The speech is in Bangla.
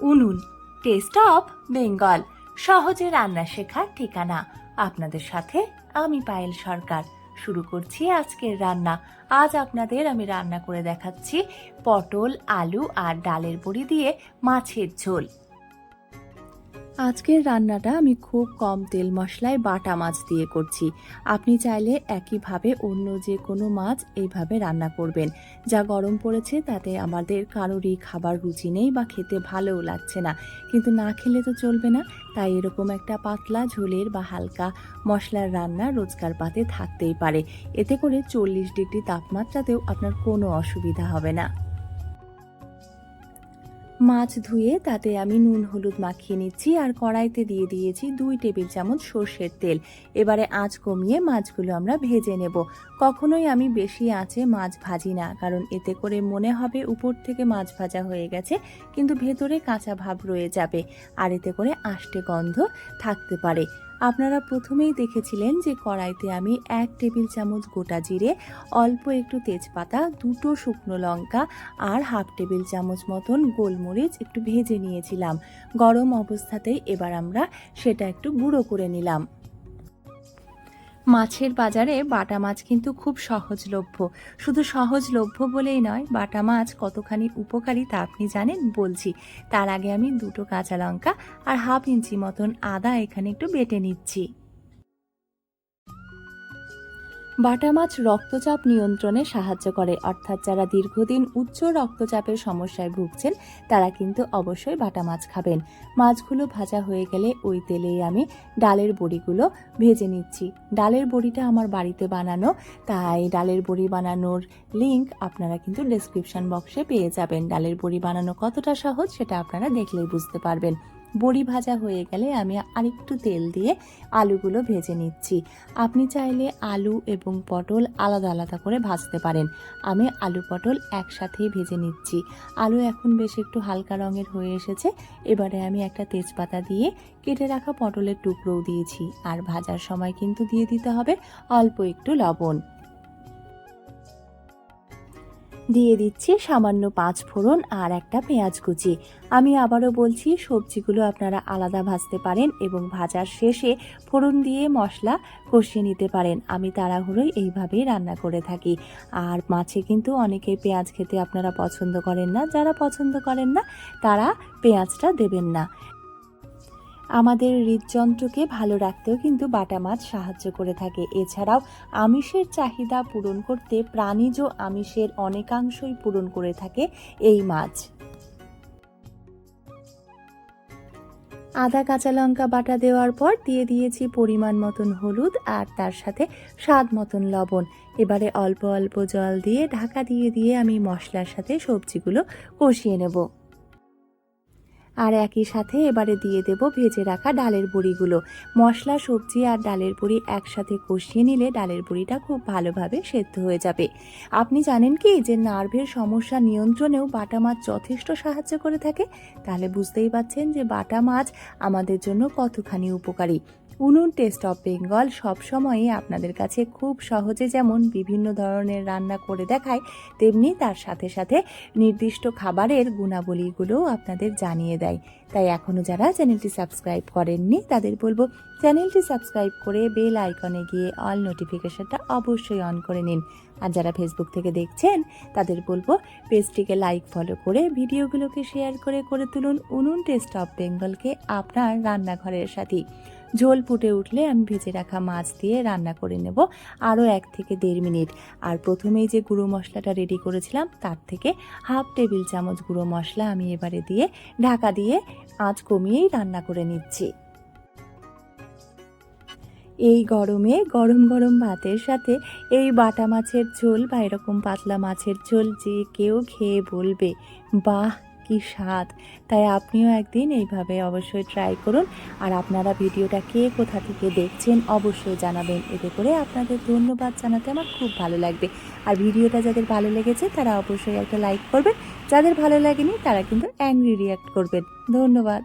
উনুন টেস্ট অফ বেঙ্গল সহজে রান্না শেখার ঠিকানা। আপনাদের সাথে আমি পায়েল সরকার। শুরু করছি আজকের রান্না। আজ আপনাদের আমি রান্না করে দেখাচ্ছি পটল, আলু আর ডালের বড়ি দিয়ে মাছের ঝোল। আজকের রান্নাটা আমি খুব কম তেল মশলায় বাটা মাছ দিয়ে করছি। আপনি চাইলে একইভাবে অন্য যে কোনো মাছ এইভাবে রান্না করবেন। যা গরম পড়েছে তাতে আমাদের কারোরই খাবার রুচি নেই বা খেতে ভালোও লাগছে না। কিন্তু না খেলে তো চলবে না। তাই এরকম একটা পাতলা ঝোলের বা হালকা মশলার রান্না রোজকার পাতে থাকতেই পারে। এতে করে চল্লিশ ডিগ্রি তাপমাত্রাতেও আপনার কোনো অসুবিধা হবে না। মাছ ধুয়ে তাতে আমি নুন, হলুদ মাখিয়ে নিচ্ছি আর কড়াইতে দিয়ে দিয়েছি দুই টেবিল চামচ সর্ষের তেল। এবারে আঁচ কমিয়ে মাছগুলো আমরা ভেজে নেব। কখনোই আমি বেশি আঁচে মাছ ভাজি না, কারণ এতে করে মনে হবে উপর থেকে মাছ ভাজা হয়ে গেছে, কিন্তু ভেতরে কাঁচা ভাব রয়ে যাবে, আর এতে করে আষ্টে গন্ধ থাকতে পারে। আপনারা প্রথমেই দেখেছিলেন যে কড়াইতে আমি এক টেবিল চামচ গোটা জিরে, অল্প একটু তেজপাতা, দুটো শুকনো লঙ্কা আর হাফ টেবিল চামচ মতন গোলমরিচ একটু ভেজে নিয়েছিলাম। গরম অবস্থাতেই এবার আমরা সেটা একটু গুঁড়ো করে নিলাম। মাছের বাজারে বাটা মাছ কিন্তু খুব সহজলভ্য। শুধু সহজলভ্য বলেই নয়, বাটা মাছ কতখানি উপকারী তা আপনি জানেন? বলছি। তার আগে আমি দুটো কাঁচা লঙ্কা আর হাফ ইঞ্চি মতন আদা এখানে একটু বেটে নিচ্ছি। বাটা মাছ রক্তচাপ নিয়ন্ত্রণে সাহায্য করে। অর্থাৎ যারা দীর্ঘদিন উচ্চ রক্তচাপের সমস্যায় ভুগছেন, তারা কিন্তু অবশ্যই বাটা মাছ খাবেন। মাছগুলো ভাজা হয়ে গেলে ওই তেলেই আমি ডালের বড়িগুলো ভেজে নিচ্ছি। ডালের বড়িটা আমার বাড়িতে বানানো, তাই ডালের বড়ি বানানোর লিংক আপনারা কিন্তু ডেসক্রিপশন বক্সে পেয়ে যাবেন। ডালের বড়ি বানানো কতটা সহজ সেটা আপনারা দেখলেই বুঝতে পারবেন। বড়ি ভাজা হয়ে গেলে আমি আরেকটু তেল দিয়ে আলুগুলো ভেজে নিচ্ছি। আপনি চাইলে আলু এবং পটল আলাদা আলাদা করে ভাজতে পারেন। আমি আলু পটল একসাথেই ভেজে নিচ্ছি। আলু এখন বেশ একটু হালকা রঙের হয়ে এসেছে। এবারে আমি একটা তেজপাতা দিয়ে কেটে রাখা পটলের টুকরোও দিয়েছি। আর ভাজার সময় কিন্তু দিয়ে দিতে হবে অল্প একটু লবণ। দিয়ে দিচ্ছি সামান্য পাঁচ ফোড়ন আর একটা পেঁয়াজ কুচি। আমি আবারও বলছি, সবজিগুলো আপনারা আলাদা ভাজতে পারেন এবং ভাজার শেষে ফোড়ন দিয়ে মশলা কষিয়ে নিতে পারেন। আমি তাড়াহুড়োই এইভাবেই রান্না করে থাকি। আর মাছে কিন্তু অনেকে পেঁয়াজ খেতে আপনারা পছন্দ করেন না। যারা পছন্দ করেন না, তারা পেঁয়াজটা দেবেন না। আমাদের হৃদযন্ত্রকে ভালো রাখতেও কিন্তু বাটা মাছ সাহায্য করে থাকে। এছাড়াও আমিষের চাহিদা পূরণ করতে প্রাণীজ আমিষের অনেকাংশই পূরণ করে থাকে এই মাছ। আদা, কাঁচা লঙ্কা বাটা দেওয়ার পর দিয়ে দিয়েছি পরিমাণ মতন হলুদ আর তার সাথে স্বাদ মতন লবণ। এবারে অল্প অল্প জল দিয়ে ঢাকা দিয়ে দিয়ে আমি মশলার সাথে সবজিগুলো কষিয়ে নেব। আর একই সাথে এবারে দিয়ে দেব ভেজে রাখা ডালের বড়িগুলো। মশলা, সবজি আর ডালের বড়ি একসাথে কষিয়ে নিলে ডালের বড়িটা খুব ভালোভাবে সেদ্ধ হয়ে যাবে। আপনি জানেন কি যে নার্ভের সমস্যা নিয়ন্ত্রণেও বাটা মাছ যথেষ্ট সাহায্য করে থাকে? তাহলে বুঝতেই পারছেন যে বাটা মাছ আমাদের জন্য কতখানি উপকারী। উনুন টেস্ট অফ বেঙ্গল সবসময়ই আপনাদের কাছে খুব সহজে যেমন বিভিন্ন ধরনের রান্না করে দেখায়, তেমনি তার সাথে সাথে নির্দিষ্ট খাবারের গুণাবলীগুলোও আপনাদের জানিয়ে দেয়। তাই এখনও যারা চ্যানেলটি সাবস্ক্রাইব করেননি, তাদের বলব চ্যানেলটি সাবস্ক্রাইব করে বেল আইকনে গিয়ে অল নোটিফিকেশনটা অবশ্যই অন করে নিন। আর যারা ফেসবুক থেকে দেখছেন, তাদের বলব পেজটিকে লাইক, ফলো করে ভিডিওগুলোকে শেয়ার করে করে তুলুন উনুন টেস্ট অফ বেঙ্গলকে আপনার রান্নাঘরের সাথী ঝোল ফুটে উঠলে আমি ভেজে রাখা মাছ দিয়ে রান্না করে নেব আরও এক থেকে দেড় মিনিট। আর প্রথমেই যে গুঁড়ো মশলাটা রেডি করেছিলাম, তার থেকে হাফ টেবিল চামচ গুঁড়ো মশলা আমি এবারে দিয়ে ঢাকা দিয়ে আঁচ কমিয়েই রান্না করে নিচ্ছি। এই গরমে গরম গরম ভাতের সাথে এই বাটা মাছের ঝোল বা এরকম পাতলা মাছের ঝোল যে কেউ খেয়ে বলবে, বাহ! কি স্বাদ? তাই আপনিও একদিন এইভাবে অবশ্যই ট্রাই করুন। আর আপনারা ভিডিওটা কে কোথা থেকে দেখছেন অবশ্যই জানাবেন। এতে করে আপনাদের ধন্যবাদ জানাতে আমার খুব ভালো লাগবে। আর ভিডিওটা যাদের ভালো লেগেছে তারা অবশ্যই একটা লাইক করবেন। যাদের ভালো লাগেনি তারা কিন্তু অ্যাংরি রিয়াক্ট করবেন। ধন্যবাদ।